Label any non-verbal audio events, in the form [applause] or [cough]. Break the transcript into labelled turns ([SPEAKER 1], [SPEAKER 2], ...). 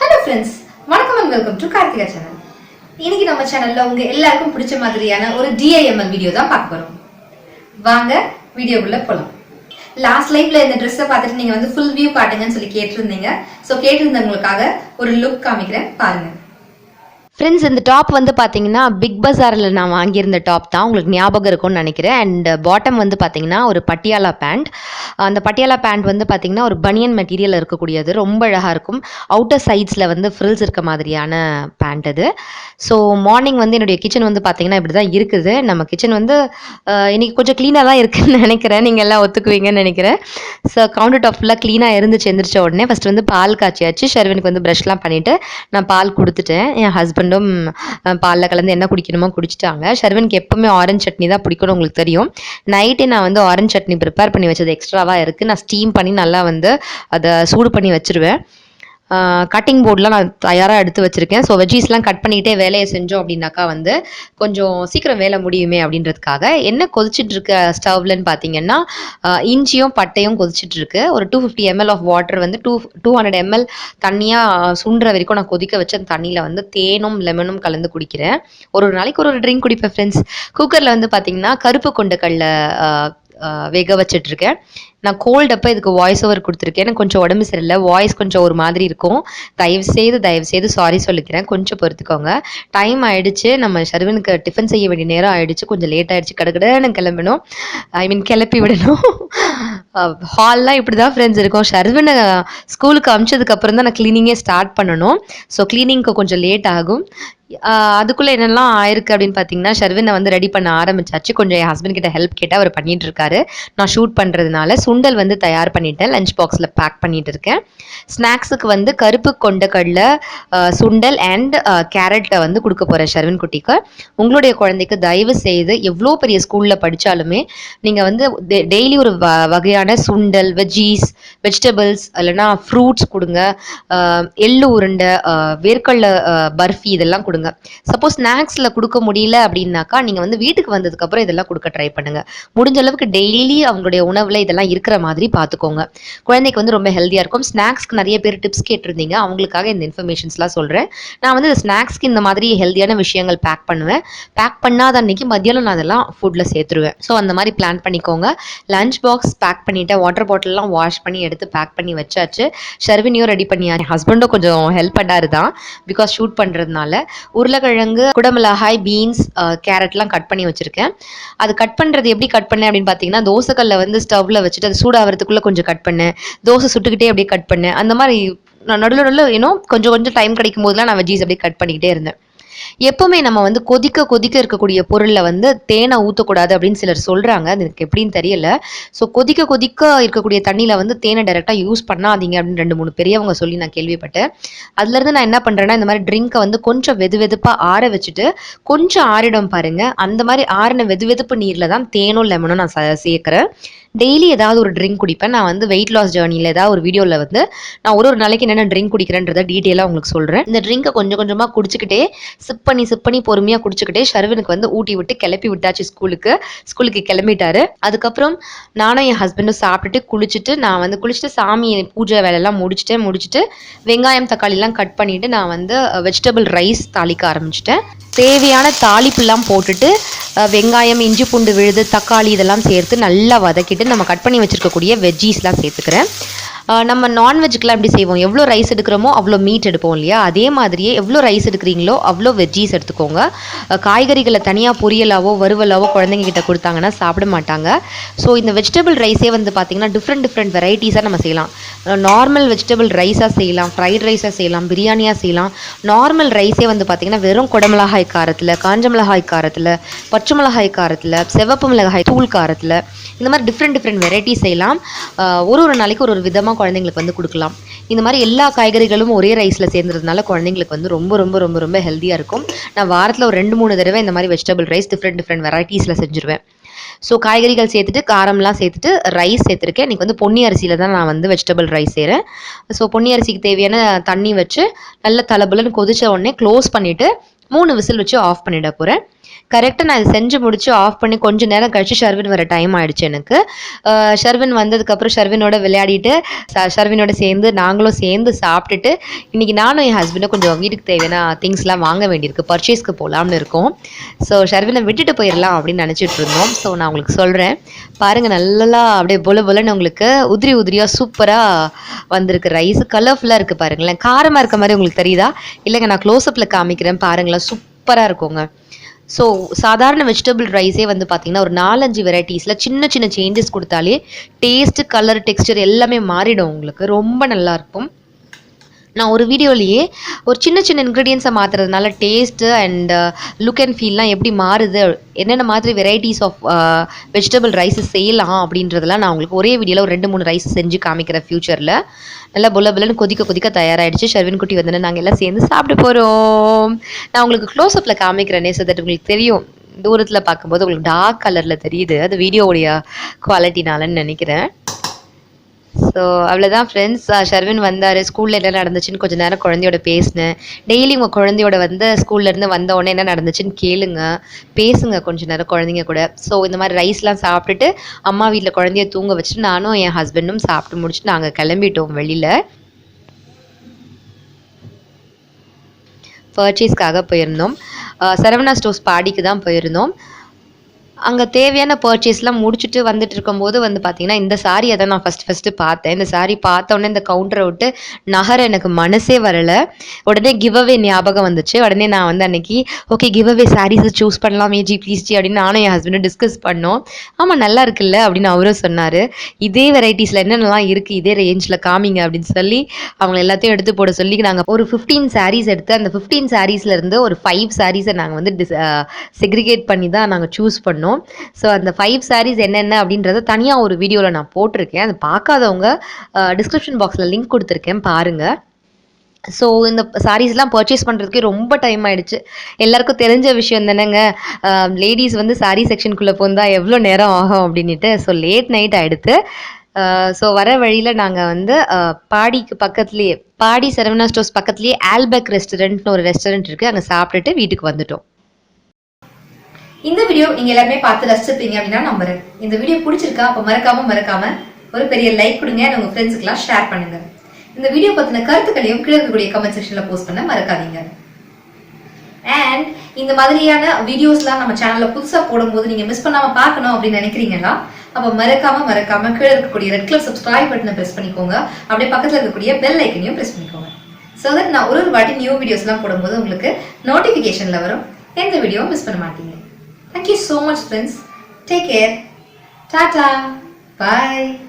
[SPEAKER 1] Hello friends வணக்கம் and welcome to Karthika channel இன்னைக்கு நம்ம சேனல்ல உங்க எல்லாருக்கும் பிடிச்ச மாதிரியான ஒரு டிஐஎம்எல் வீடியோ தான் பார்க்க போறோம். வாங்க வீடியோக்குள்ள போலாம். லாஸ்ட் லைஃப்ல இந்த ட்ரெஸ்ஸை பார்த்துட்டு நீங்க வந்து ஃபுல் வியூ காட்டுங்கன்னு சொல்லி கேட்டிருந்தீங்க. ஸோ கேட்டிருந்தவங்களுக்காக ஒரு லுக் காமிக்கிறேன் பாருங்க.
[SPEAKER 2] ஃப்ரெண்ட்ஸ் இந்த டாப் வந்து பார்த்தீங்கன்னா பிக் பஜாரில் நான் வாங்கியிருந்த டாப் தான். உங்களுக்கு ஞாபகம் இருக்கும்னு நினைக்கிறேன். அண்ட் பாட்டம் வந்து பார்த்தீங்கன்னா ஒரு பட்டியாலா பேண்ட் அந்த பட்டியாலா பேண்ட் வந்து பார்த்தீங்கன்னா ஒரு பனியன் மெட்டீரியல் இருக்கக்கூடியது. ரொம்ப அழகாக இருக்கும். அவுட்டர் சைட்ஸில் வந்து ஃப்ரில்ஸ் இருக்க மாதிரியான பேண்ட் அது. ஸோ மார்னிங் வந்து என்னுடைய கிச்சன் வந்து பார்த்தீங்கன்னா இப்படி தான் இருக்குது. நம்ம கிச்சன் வந்து இன்றைக்கி கொஞ்சம் க்ளீனாக தான் இருக்குதுன்னு [laughs] நினைக்கிறேன். நீங்கள் எல்லாம் ஒத்துக்குவீங்கன்னு நினைக்கிறேன். ஸோ கவுண்டர் டாப் ஃபுல்லாக க்ளீனாக இருந்துச்சு எந்திரிச்ச உடனே ஃபஸ்ட்டு வந்து பால் காய்ச்சியாச்சு. ஷர்வனுக்கு வந்து ப்ரஷ்லாம் பண்ணிவிட்டு நான் பால் கொடுத்துட்டேன். என் ஹஸ்பண்ட் ஹஸ்பண்டும் பாலில் கலந்து என்ன குடிக்கணுமோ குடிச்சிட்டாங்க. ஷர்வனுக்கு எப்போவுமே ஆரஞ்சு சட்னி தான் பிடிக்கணும் உங்களுக்கு தெரியும். நைட்டே நான் வந்து ஆரஞ்சு சட்னி ப்ரிப்பேர் பண்ணி வச்சது எக்ஸ்ட்ராவாக இருக்குது நான் ஸ்டீம் பண்ணி நல்லா வந்து அதை சூடு பண்ணி வச்சிருவேன். கட்டிங் போர்ட்லாம் நான் தயாராக எடுத்து வச்சுருக்கேன். ஸோ வெஜ்ஜீஸ்லாம் கட் பண்ணிகிட்டே வேலையை செஞ்சோம் அப்படின்னாக்கா வந்து கொஞ்சம் சீக்கிரம் வேலை முடியுமே அப்படின்றதுக்காக என்ன கொதிச்சிட்ருக்க ஸ்டவ்லன்னு பார்த்தீங்கன்னா இஞ்சியும் பட்டையும் கொதிச்சிட்ருக்கு ஒரு two fifty ml of water வந்து டூ டூ ஹண்ட்ரட் எம்எல் தண்ணியாக சுண்டுற வரைக்கும் நான் கொதிக்க வச்ச அந்த தண்ணியில் வந்து தேனும் லெமனும் கலந்து குடிக்கிறேன். ஒரு ஒரு நாளைக்கு ஒரு ஒரு ட்ரிங்க் குடிப்பேன் ஃப்ரெண்ட்ஸ் குக்கரில் வந்து பார்த்தீங்கன்னா கருப்பு கொண்ட ஆஹ் வேக வச்சிட்டு இருக்கேன். நான் கோல்ட் அப்போ இதுக்கு வாய்ஸ் ஓவர் கொடுத்துருக்கேன். எனக்கு கொஞ்சம் உடம்பு சரியில்லை. வாய்ஸ் கொஞ்சம் ஒரு மாதிரி இருக்கும். தயவு செய்து தயவு செய்து சாரி சொல்லிக்கிறேன். கொஞ்சம் பொறுத்துக்கோங்க. டைம் ஆயிடுச்சு. நம்ம ஷர்வனுக்கு டிஃபன் செய்ய வேண்டிய நேரம் ஆயிடுச்சு. கொஞ்சம் லேட் ஆயிடுச்சு. கடகடன்னு கிளம்பணும். ஐ மீன் கிளப்பி விடணும். [laughs] ஹால்லாம் இப்படி தான் ஃப்ரெண்ட்ஸ் இருக்கும். ஷர்வனை ஸ்கூலுக்கு அமிச்சதுக்கு தான் நான் க்ளீனிங்கே ஸ்டார்ட் பண்ணணும். ஸோ க்ளீனிங்க்கு கொஞ்சம் லேட் ஆகும். அதுக்குள்ளே என்னெல்லாம் ஆயிருக்கு அப்படின்னு பார்த்தீங்கன்னா ஷர்வினை வந்து ரெடி பண்ண ஆரம்பிச்சாச்சு. கொஞ்சம் என் ஹஸ்பண்ட் கிட்ட ஹெல்ப் கேட்டு அவர் பண்ணிட்டு இருக்காரு. நான் ஷூட் பண்ணுறதுனால சுண்டல் வந்து தயார் பண்ணிட்டேன். லஞ்ச் பாக்ஸில் பேக் பண்ணிட்டு இருக்கேன் ஸ்நாக்ஸுக்கு வந்து கருப்பு கொண்ட கடலை சுண்டல் அண்ட் கேரட்டை வந்து கொடுக்க போகிறேன் ஷர்வின் குட்டிக்கு. உங்களுடைய குழந்தைக்கு தயவு செய்து எவ்வளோ பெரிய ஸ்கூலில் படித்தாலுமே நீங்கள் வந்து டெய்லி ஒரு வ வகையான சுண்டல் வெஜ்ஜீஸ் வெஜிடபிள்ஸ் இல்லைனா ஃப்ரூட்ஸ் கொடுங்க. எள்ளு உருண்டை வேர்க்கடலை பர்ஃபி இதெல்லாம் கொடுங்க. சப்போஸ் ஸ்நாக்ஸில் கொடுக்க முடியல அப்படின்னாக்கா நீங்கள் வந்து வீட்டுக்கு வந்ததுக்கப்புறம் இதெல்லாம் கொடுக்க ட்ரை பண்ணுங்கள் முடிஞ்ச அளவுக்கு டெய்லி அவங்களுடைய உணவில் இதெல்லாம் இருக்கிற மாதிரி பார்த்துக்கோங்க குழந்தைக்கு வந்து ரொம்ப ஹெல்த்தியாக இருக்கும். ஸ்நாக்ஸ்க்கு நிறைய பேர் டிப்ஸ் கேட்டிருந்தீங்க. அவங்களுக்காக இந்த இன்ஃபர்மேஷன்ஸ்லாம் சொல்கிறேன் நான் வந்து ஸ்நாக்ஸ்க்கு இந்த மாதிரி ஹெல்த்தியான விஷயங்கள் பேக் பண்ணுவேன். பேக் பண்ணாத அன்னைக்கு மதியானம் நான் அதெல்லாம் ஃபுட்டில் சேர்த்துருவேன். ஸோ அந்த மாதிரி பிளான் பண்ணிக்கோங்க. லஞ்ச் பாக்ஸ் பேக் பண்ணிட்டேன் வாட்டர் பாட்டிலெலாம் வாஷ் பண்ணி எடுத்து பேக் பண்ணி வச்சாச்சு. ஷர்வினியும் ரெடி பண்ணியாரு ஹஸ்பண்டும் கொஞ்சம் ஹெல்ப் பண்ணாரு தான் பிகாஸ் ஷூட் பண்ணுறதுனால உருளைக்கிழங்கு குடமிளகாய் பீன்ஸ் கேரட்லாம் கட் பண்ணி வச்சுருக்கேன். அது கட் பண்ணுறது எப்படி கட் பண்ணேன் அப்படின்னு பார்த்தீங்கன்னா தோசைக்கல்ல வந்து ஸ்டவ்வில் வச்சுட்டு அது சூடாகிறதுக்குள்ளே கொஞ்சம் கட் பண்ணேன் தோசை சுட்டுக்கிட்டே அப்படியே கட் பண்ணேன் அந்த மாதிரி நான் நடுவில் நடுவில் இன்னும் கொஞ்சம் கொஞ்சம் டைம் கிடைக்கும் போதெல்லாம் நான் வெஜ்ஜீஸ் அப்படியே கட் பண்ணிக்கிட்டே இருந்தேன். எப்பவுமே நம்ம வந்து கொதிக்க கொதிக்க இருக்கக்கூடிய பொருளில் வந்து தேனை ஊற்றக்கூடாது அப்படின்னு சிலர் சொல்கிறாங்க அது எனக்கு எப்படின்னு தெரியல. ஸோ கொதிக்க கொதிக்க இருக்கக்கூடிய தண்ணியில் வந்து தேனை டைரெக்டாக யூஸ் பண்ணாதீங்க அப்படின்னு ரெண்டு மூணு பெரியவங்க சொல்லி நான் கேள்விப்பட்டேன். அதுலேருந்து நான் என்ன பண்ணுறேன்னா இந்த மாதிரி ட்ரிங்கை வந்து கொஞ்சம் வெது வெதுப்பாக ஆற வச்சுட்டு கொஞ்சம் ஆறிடும் பாருங்கள் அந்த மாதிரி ஆறின வெது வெதுப்பு நீரில் தான் தேனும் லெமனும் நான் ச- சேர்க்குறேன். டெய்லி ஏதாவது ஒரு ட்ரிங்க் குடிப்பேன். நான் வந்து வெயிட் லாஸ் ஜேர்னியில் ஏதாவது ஒரு வீடியோவில் வந்து நான் ஒரு ஒரு நாளைக்கு என்னென்ன ட்ரிங்க் குடிக்கிறேன்றதை டீட்டெயிலாக உங்களுக்கு சொல்கிறேன் இந்த ட்ரிங்கை கொஞ்சம் கொஞ்சமாக குடிச்சிக்கிட்டே சிப் பண்ணி சிப் பண்ணி பொறுமையாக குடிச்சிக்கிட்டே ஷர்வனுக்கு வந்து ஊட்டி விட்டு கிளப்பி விட்டாச்சு ஸ்கூலுக்கு. ஸ்கூலுக்கு கிளம்பிட்டாரு. அதுக்கப்புறம் நானும் என் ஹஸ்பண்டும் சாப்பிட்டுட்டு குளிச்சுட்டு நான் வந்து குளிச்சுட்டு சாமி பூஜை வேலையெல்லாம் முடிச்சுட்டு முடிச்சுட்டு வெங்காயம் தக்காளிலாம் கட் பண்ணிட்டு நான் வந்து uh, வெஜிடபிள் ரைஸ் தாளிக்க ஆரம்பிச்சிட்டேன். தேவையான தாளிப்புலாம் போட்டுட்டு வெங்காயம் இஞ்சி பூண்டு விழுது தக்காளி இதெல்லாம் சேர்த்து நல்லா வதக்கிட்டு நம்ம கட் பண்ணி வச்சுருக்கக்கூடிய வெஜ்ஜீஸ்லாம் சேர்த்துக்கிறேன். நம்ம நான்வெஜ்க்குலாம் எப்படி செய்வோம்? எவ்வளோ ரைஸ் எடுக்கிறோமோ அவ்வளோ மீட் எடுப்போம் இல்லையா? அதே மாதிரியே எவ்வளோ ரைஸ் எடுக்கிறீங்களோ அவ்வளோ வெஜ்ஜீஸ் எடுத்துக்கோங்க. காய்கறிகளை தனியாக பொரியலாவோ வறுவலாவோ குழந்தைங்க கிட்ட கொடுத்தாங்கன்னா சாப்பிட மாட்டாங்க. ஸோ இந்த வெஜிடபிள் ரைஸே வந்து பார்த்தீங்கன்னா டிஃப்ரெண்ட் டிஃப்ரெண்ட் வெரைட்டிஸாக நம்ம செய்யலாம். நார்மல் வெஜிடபிள் ரைஸாக செய்யலாம் ஃப்ரைட் ரைஸாக செய்யலாம் பிரியாணியாக செய்யலாம். நார்மல் ரைஸே வந்து பார்த்தீங்கன்னா வெறும் குடமிளகாய் காரத்தில் காஞ்ச மிளகாய் காரத்தில் பச்சை மிளகாய் காரத்தில் சிவப்பு மிளகாய் தூள் காரத்தில் இந்த மாதிரி டிஃப்ரெண்ட் டிஃப்ரெண்ட் வெரைட்டி செய்யலாம். ஒரு ஒரு நாளைக்கு ஒரு ஒரு விதமாக குழந்தைங்களுக்கு வந்து கொடுக்கலாம். இந்த மாதிரி எல்லா காய்கறிகளும் ஒரே ரைஸில் சேர்ந்ததுனால குழந்தைங்களுக்கு வந்து ரொம்ப ரொம்ப ரொம்ப ரொம்ப ஹெல்த்தியாக இருக்கும். நான் வாரத்தில் ஒரு ரெண்டு மூணு தடவை இந்த மாதிரி வெஜிடபிள் ரைஸ் டிஃப்ரெண்ட் டிஃப்ரெண்ட் வெரைட்டிஸில் செஞ்சுருவேன். ஸோ காய்கறிகள் சேர்த்துட்டு காரம்லாம் சேர்த்துட்டு ரைஸ் சேர்த்துருக்கேன். இன்றைக்கி வந்து பொன்னி அரிசியில் தான் நான் வந்து வெஜிடபிள் ரைஸ் செய்கிறேன் ஸோ பொன்னி அரிசிக்கு தேவையான தண்ணி வச்சு நல்ல தலைபுலன்னு கொதிச்ச உடனே க்ளோஸ் பண்ணிவிட்டு மூணு விசில் வச்சு ஆஃப் பண்ணிட போகிறேன் கரெக்டாக நான் இதை செஞ்சு முடிச்சு ஆஃப் பண்ணி கொஞ்ச நேரம் கழிச்சு ஷர்வின் வர டைம் ஆயிடுச்சு எனக்கு. ஷர்வின் வந்ததுக்கப்புறம் ஷர்வினோட விளையாடிட்டு ச- ஷர்வினோட சேர்ந்து நாங்களும் சேர்ந்து சாப்பிட்டுட்டு இன்னைக்கு நானும் என் ஹஸ்பண்டும் கொஞ்சம் வீட்டுக்கு தேவையான திங்ஸ்லாம் வாங்க வேண்டியிருக்கு. பர்ச்சேஸ்க்கு போகலாம்னு இருக்கோம். ஸோ ஷர்வினை விட்டுட்டு போயிடலாம் அப்படின்னு நினச்சிட்டு இருந்தோம். ஸோ நான் உங்களுக்கு சொல்கிறேன் பாருங்கள் நல்லா அப்படியே பொல பொலன்னு உங்களுக்கு உதிரி உதிரியாக சூப்பராக வந்திருக்கு. ரைஸ் கலர்ஃபுல்லாக இருக்குது பாருங்களேன். காரமாக இருக்க மாதிரி உங்களுக்கு தெரியுதா? இல்லைங்க நான் க்ளோஸ்அப்பில் காமிக்கிறேன். பாருங்களேன் சூப்பராக இருக்குங்க. ஸோ சாதாரண வெஜிடபிள் ரைஸே வந்து பார்த்தீங்கன்னா ஒரு நாலஞ்சு வெரைட்டிஸில் சின்ன சின்ன சேஞ்சஸ் கொடுத்தாலே டேஸ்ட்டு கலர் டெக்ஸ்டர் எல்லாமே மாறிடும் உங்களுக்கு. ரொம்ப நல்லா இருக்கும். நான் ஒரு வீடியோலேயே ஒரு சின்ன சின்ன இன்க்ரீடியன்ஸை மாற்றுறதுனால டேஸ்ட்டு அண்ட் லுக் அண்ட் ஃபீல்லாம் எப்படி மாறுது என்னென்ன மாதிரி வெரைட்டிஸ் ஆஃப் வெஜிடபிள் ரைஸஸ் செய்யலாம் அப்படின்றதெல்லாம் நான் உங்களுக்கு ஒரே வீடியோவில் ஒரு ரெண்டு மூணு ரைஸ் செஞ்சு காமிக்கிறேன் ஃப்யூச்சரில் நல்லா புல்ல புல்லன்னு கொதிக்க கொதிக்க தயாராகிடுச்சு ஷர்வின் குட்டி வந்து நாங்கள் எல்லாம் சேர்ந்து சாப்பிட போகிறோம் நான் உங்களுக்கு க்ளோஸ்அப்பில் காமிக்கிறேனே ஸோ தட் உங்களுக்கு தெரியும். தூரத்தில் பார்க்கும்போது உங்களுக்கு டார்க் கலரில் தெரியுது. அது வீடியோவுடைய குவாலிட்டினாலன்னு நினைக்கிறேன். ஸோ அவ்வளோதான் ஃப்ரெண்ட்ஸ் ஷர்வின் வந்தார். ஸ்கூலில் என்ன நடந்துச்சுன்னு கொஞ்சம் நேரம் குழந்தையோட பேசினேன். டெய்லி உங்கள் குழந்தையோட வந்து ஸ்கூல்லேருந்து வந்த உடனே என்ன நடந்துச்சுன்னு கேளுங்க. பேசுங்க கொஞ்ச நேரம் குழந்தைங்க கூட. ஸோ இந்த மாதிரி ரைஸ்லாம் சாப்பிட்டுட்டு அம்மா வீட்டில் குழந்தைய தூங்க வச்சுட்டு நானும் என் ஹஸ்பண்டும் சாப்பிட்டு முடிச்சுட்டு நாங்கள் கிளம்பிட்டோம் வெளியில். பர்ச்சேஸ்க்காக போயிருந்தோம். சரவணா ஸ்டோர்ஸ் பாடிக்கு தான் போயிருந்தோம். அங்கே தேவையான பர்ச்சேஸ்லாம் முடிச்சுட்டு வந்துட்டு இருக்கும்போது வந்து பார்த்தீங்கன்னா இந்த சாரியை தான் நான் ஃபஸ்ட் ஃபஸ்ட்டு பார்த்தேன். இந்த சாரி பார்த்தோன்னே இந்த கவுண்டரை விட்டு நகர எனக்கு மனசே வரலை. உடனே கிவ் அவே ஞாபகம் வந்துச்சு. உடனே நான் வந்து அன்னைக்கு ஓகே கிவ் அவே சாரீஸை சூஸ் பண்ணலாமே ஜி ப்ளீஸ் ஜி அப்படின்னு நானும் என் ஹஸ்பண்டும் டிஸ்கஸ் பண்ணோம். ஆமாம் நல்லா இருக்குல்ல அப்படின்னு அவரும் சொன்னார். இதே வெரைட்டிஸில் என்னென்னலாம் இருக்குது இதே ரேஞ்சில் காமிங்க அப்படின்னு சொல்லி அவங்க எல்லாத்தையும் எடுத்து போட சொல்லி நாங்கள் ஒரு ஃபிஃப்டீன் சாரீஸ் எடுத்து அந்த ஃபிஃப்டீன் இருந்து ஒரு ஃபைவ் சாரீஸை நாங்கள் வந்து டிஸ் செக்ரிகேட் பண்ணி தான் நாங்கள் சூஸ் பண்ணோம். ஸோ அந்த ஃபைவ் சாரீஸ் என்னென்ன அப்படின்றத தனியாக ஒரு வீடியோவில் நான் போட்டிருக்கேன். அது பார்க்காதவங்க டிஸ்கிரிப்ஷன் பாக்ஸில் லிங்க் கொடுத்துருக்கேன் பாருங்கள் ஸோ இந்த சாரீஸ்லாம் பர்ச்சேஸ் பண்ணுறதுக்கே ரொம்ப டைம் ஆகிடுச்சு எல்லாருக்கும் தெரிஞ்ச விஷயம் தானேங்க. லேடிஸ் வந்து சாரீ செக்ஷனுக்குள்ளே போந்தால் எவ்வளோ நேரம் ஆகும் அப்படின்ட்டு ஸோ லேட் நைட் ஆகிடுது ஸோ வர வழியில் நாங்கள் வந்து பாடிக்கு பக்கத்துலேயே பாடி சரவணா ஸ்டோர்ஸ் பக்கத்துலேயே ஆல்பெக் ரெஸ்டாரண்ட்னு ஒரு ரெஸ்டாரண்ட் இருக்குது அங்கே சாப்பிட்டுட்டு வீட்டுக்கு வந்துட்டோம்.
[SPEAKER 1] இந்த வீடியோ நீங்க எல்லாருமே பார்த்து ரசிச்சிருப்பீங்க அப்படின்னா நம்புறேன். இந்த வீடியோ பிடிச்சிருக்கா அப்ப மறக்காம மறக்காம ஒரு பெரிய லைக் கொடுங்க. and உங்க ஃப்ரெண்ட்ஸுக்கெல்லாம் ஷேர் பண்ணுங்க. இந்த வீடியோ பத்தின கருத்துக்களையும் கீழே இருக்கக்கூடிய கமெண்ட் செக்ஷன்ல போஸ்ட் பண்ண மறக்காதீங்க. அண்ட் இந்த மாதிரியான வீடியோஸ்லாம் நம்ம சேனல்ல புதுசா போடும்போது நீங்க மிஸ் பண்ணாம பார்க்கணும் அப்படின்னு நினைக்கிறீங்கன்னா அப்ப மறக்காம மறக்காம கீழே இருக்கக்கூடிய ரெட் கலர் சப்ஸ்கிரைப் பட்டனை பிரஸ் பண்ணிக்கோங்க. அப்படியே பக்கத்துல இருக்கக்கூடிய பெல் ஐக்கனையும் பிரஸ் பண்ணிக்கோங்க. ஸோ தட் நான் ஒரு ஒரு வாட்டி நியூ வீடியோஸ்லாம் போடும்போது உங்களுக்கு நோட்டிஃபிகேஷன்ல வரும். எந்த வீடியோவும் மிஸ் பண்ண மாட்டீங்க. Thank you so much friends. Take care. Tata. Bye.